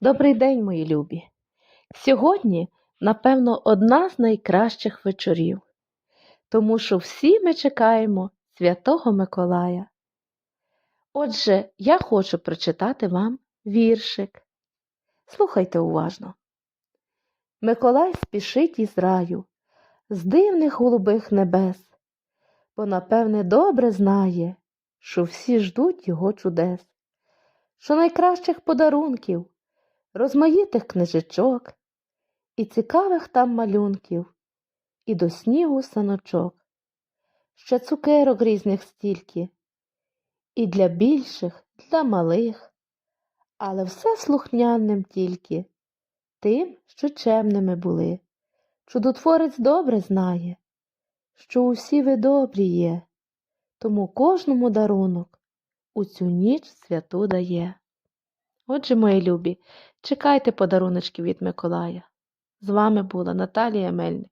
Добрий день, мої любі! Сьогодні, напевно, одна з найкращих вечорів, тому що всі ми чекаємо Святого Миколая. Отже, я хочу прочитати вам віршик. Слухайте уважно. Миколай спішить із раю, з дивних голубих небес, бо, напевне, добре знає, що всі ждуть його чудес, що найкращих подарунків розмаїтих книжечок, і цікавих там малюнків, і до снігу саночок, ще цукерок різних стільки, і для більших, для малих, але все слухняним тільки, тим, що чемними були. Чудотворець добре знає, що усі ви добрі є, тому кожному дарунок у цю ніч святу дає. Отже, мої любі, чекайте подаруночки від Миколая. З вами була Наталія Мельник.